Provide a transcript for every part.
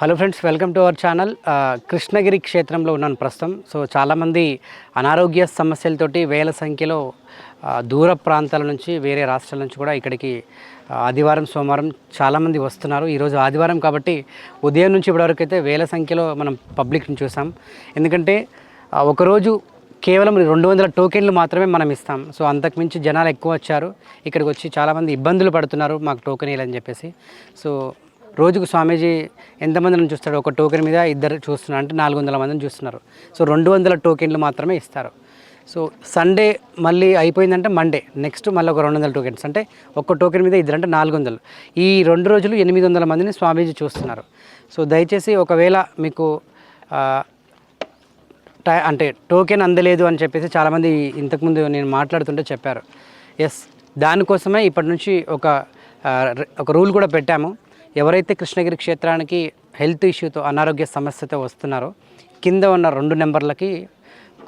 Hello friends welcome to our channel Krishnagiri క్షేత్రంలో ఉన్నాను ప్రస్తుతం. సో చాలామంది అనారోగ్య సమస్యలతోటి వేల సంఖ్యలో uh, దూర ప్రాంతాల నుంచి వేరే రాష్ట్రాల నుంచి కూడా ఇక్కడికి uh, ఆదివారం సోమవారం చాలామంది వస్తున్నారు. ఈరోజు ఆదివారం కాబట్టి ఉదయం నుంచి ఇప్పటివరకు అయితే వేల సంఖ్యలో మనం పబ్లిక్ని చూసాం. ఎందుకంటే uh, ఒకరోజు కేవలం రెండు వందల టోకెన్లు మాత్రమే మనం ఇస్తాం. సో అంతకుమించి జనాలు ఎక్కువ వచ్చారు. ఇక్కడికి వచ్చి చాలామంది ఇబ్బందులు పడుతున్నారు మాకు టోకెన్ ఇవ్వాలని చెప్పేసి. సో రోజుకు స్వామీజీ ఎంతమందిని చూస్తాడు? ఒక టోకెన్ మీద ఇద్దరు చూస్తున్నారు అంటే నాలుగు వందల మందిని చూస్తున్నారు. సో రెండు వందల టోకెన్లు మాత్రమే ఇస్తారు. సో సండే మళ్ళీ అయిపోయిందంటే మండే. నెక్స్ట్ మళ్ళీ ఒక రెండు వందల టోకెన్స్. అంటే ఒక్క టోకెన్ మీద ఇద్దరు అంటే నాలుగు వందలు ఈ రెండు రోజులు ఎనిమిది వందల మందిని స్వామీజీ చూస్తున్నారు. సో దయచేసి ఒకవేళ మీకు టై అంటే టోకెన్ అందలేదు అని చెప్పేసి చాలామంది ఇంతకుముందు నేను మాట్లాడుతుంటే చెప్పారు. ఎస్ దానికోసమే ఇప్పటి నుంచి ఒక ఒక రూల్ కూడా పెట్టాము. ఎవరైతే కృష్ణగిరి క్షేత్రానికి హెల్త్ ఇష్యూతో అనారోగ్య సమస్యతో వస్తున్నారో కింద ఉన్న రెండు నెంబర్లకి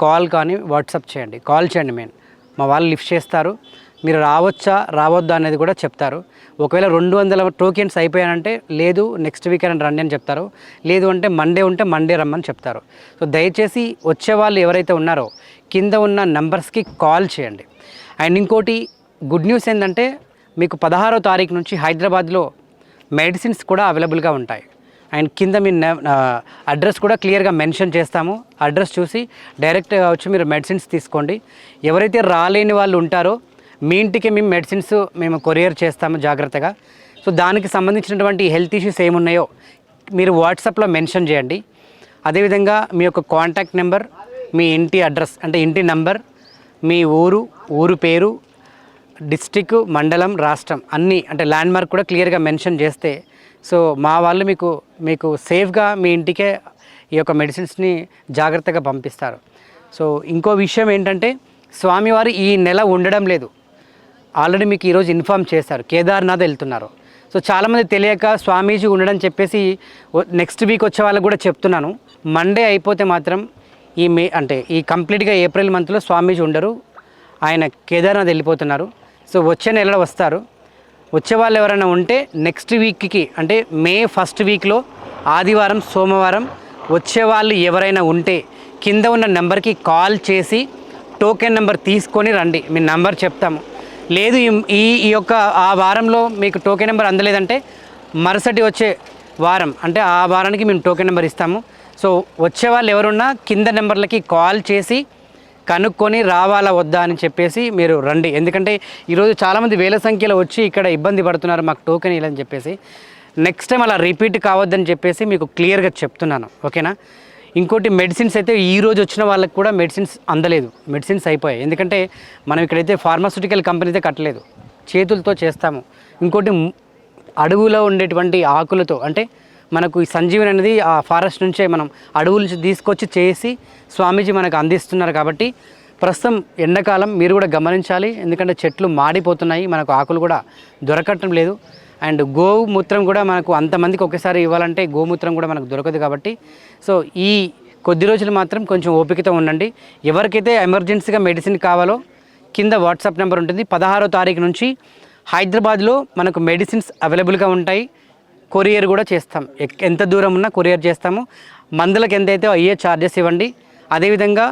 కాల్ కానీ వాట్సాప్ చేయండి. కాల్ చేయండి మెయిన్. మా వాళ్ళు లిఫ్ట్ చేస్తారు. మీరు రావచ్చా రావద్దా అనేది కూడా చెప్తారు. ఒకవేళ రెండు వందల టోకెన్స్ అయిపోయానంటే లేదు నెక్స్ట్ వీక్ అని రండి అని చెప్తారు. లేదు అంటే మండే ఉంటే మండే రమ్మని చెప్తారు. సో దయచేసి వచ్చే వాళ్ళు ఎవరైతే ఉన్నారో కింద ఉన్న నెంబర్స్కి కాల్ చేయండి. అండ్ ఇంకోటి గుడ్ న్యూస్ ఏంటంటే మీకు పదహారో తారీఖు నుంచి హైదరాబాద్లో మెడిసిన్స్ కూడా అవైలబుల్గా ఉంటాయి. అండ్ కింద మీ అడ్రస్ కూడా క్లియర్గా మెన్షన్ చేస్తాము. అడ్రస్ చూసి డైరెక్ట్గా వచ్చి మీరు మెడిసిన్స్ తీసుకోండి. ఎవరైతే రాలేని వాళ్ళు ఉంటారో మీ ఇంటికి మేము మెడిసిన్స్ మేము కొరియర్ చేస్తాము జాగ్రత్తగా. సో దానికి సంబంధించినటువంటి హెల్త్ ఇష్యూస్ ఏమున్నాయో మీరు వాట్సాప్లో మెన్షన్ చేయండి. అదేవిధంగా మీ యొక్క కాంటాక్ట్ నెంబర్ మీ ఇంటి అడ్రస్ అంటే ఇంటి నంబర్ మీ ఊరు ఊరు పేరు డిస్టిక్ మండలం రాష్ట్రం అన్నీ అంటే ల్యాండ్ మార్క్ కూడా క్లియర్గా మెన్షన్ చేస్తే సో మా వాళ్ళు మీకు మీకు సేఫ్గా మీ ఇంటికే ఈ యొక్క మెడిసిన్స్ని జాగ్రత్తగా పంపిస్తారు. సో ఇంకో విషయం ఏంటంటే స్వామివారు ఈ నెల ఉండడం లేదు. ఆల్రెడీ మీకు ఈరోజు ఇన్ఫామ్ చేశారు. కేదార్నాథ్ వెళ్తున్నారు. సో చాలామంది తెలియక స్వామీజీ ఉండడం చెప్పేసి నెక్స్ట్ వీక్ వచ్చే వాళ్ళకు కూడా చెప్తున్నాను. మండే అయిపోతే మాత్రం ఈ మే అంటే ఈ కంప్లీట్గా ఏప్రిల్ మంత్లో స్వామీజీ ఉండరు. ఆయన కేదార్నాథ్ వెళ్ళిపోతున్నారు. సో వచ్చే నెలలో వస్తారు. వచ్చే వాళ్ళు ఎవరైనా ఉంటే నెక్స్ట్ వీక్కి అంటే మే ఫస్ట్ వీక్లో ఆదివారం సోమవారం వచ్చే వాళ్ళు ఎవరైనా ఉంటే కింద ఉన్న నెంబర్కి కాల్ చేసి టోకెన్ నెంబర్ తీసుకొని రండి. మీ నెంబర్ చెప్తాము. లేదు ఈ- ఈ ఈ యొక్క ఆ వారంలో మీకు టోకెన్ నెంబర్ అందలేదంటే మరుసటి వచ్చే వారం అంటే ఆ వారానికి మేము టోకెన్ నెంబర్ ఇస్తాము. సో వచ్చే వాళ్ళు ఎవరున్నా కింద నెంబర్లకి కాల్ చేసి కనుక్కొని రావాలా వద్దా అని చెప్పేసి మీరు రండి. ఎందుకంటే ఈరోజు చాలామంది వేల సంఖ్యలో వచ్చి ఇక్కడ ఇబ్బంది పడుతున్నారు మాకు టోకెన్ ఇవ్వాలని చెప్పేసి. నెక్స్ట్ టైం అలా రిపీట్ కావద్దని చెప్పేసి మీకు క్లియర్గా చెప్తున్నాను. ఓకేనా? ఇంకోటి మెడిసిన్స్ అయితే ఈ రోజు వచ్చిన వాళ్ళకి కూడా మెడిసిన్స్ అందలేదు. మెడిసిన్స్ అయిపోయాయి. ఎందుకంటే మనం ఇక్కడైతే ఫార్మాస్యూటికల్ కంపెనీ అయితే కట్టలేదు. చేతులతో చేస్తాము. ఇంకోటి అడవులో ఉండేటువంటి ఆకులతో అంటే మనకు ఈ సంజీవని అనేది ఆ ఫారెస్ట్ నుంచే మనం అడవుల నుంచి తీసుకొచ్చి చేసి స్వామీజీ మనకు అందిస్తున్నారు కాబట్టి ప్రస్తుతం ఎండాకాలం మీరు కూడా గమనించాలి. ఎందుకంటే చెట్లు మాడిపోతున్నాయి మనకు ఆకులు కూడా దొరకటం లేదు. అండ్ గోమూత్రం కూడా మనకు అంతమందికి ఒకేసారి ఇవ్వాలంటే గోమూత్రం కూడా మనకు దొరకదు కాబట్టి. సో ఈ కొద్ది రోజులు మాత్రం కొంచెం ఓపికతో ఉండండి. ఎవరికైతే ఎమర్జెన్సీగా మెడిసిన్ కావాలో కింద వాట్సాప్ నెంబర్ ఉంటుంది. పదహారో తారీఖు నుంచి హైదరాబాద్లో మనకు మెడిసిన్స్ అవైలబుల్గా ఉంటాయి. కొరియర్ కూడా చేస్తాం. ఎంత దూరం ఉన్నా కొరియర్ చేస్తాము. మందులకు ఎంతైతే అయ్యే ఛార్జెస్ ఇవ్వండి అదేవిధంగా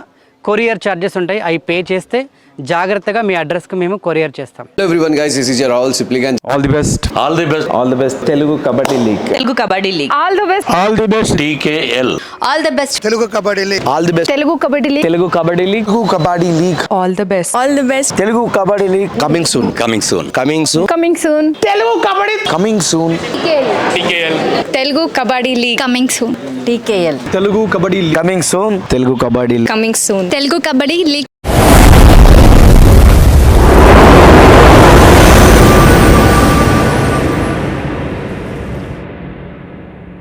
కొరియర్ ఛార్జెస్ ఉంటాయి అవి పే చేస్తే జాగ్రత్తగా మీ అడ్రస్కి మేము కొరియర్ చేస్తాం everyone guys, this is your Rahul Sipligan. All the best all the best all the best Telugu kabaddi league Telugu kabaddi league all the best all the best TKL all the best Telugu kabaddi league all the best Telugu kabaddi league Telugu kabaddi league Telugu kabaddi league all the best all the best Telugu kabaddi league Coming soon. Coming soon Coming soon. Coming soon Telugu kabaddi coming soon TKL Telugu kabaddi league coming soon TKL Telugu kabaddi coming soon Telugu kabaddi coming soon Telugu kabaddi league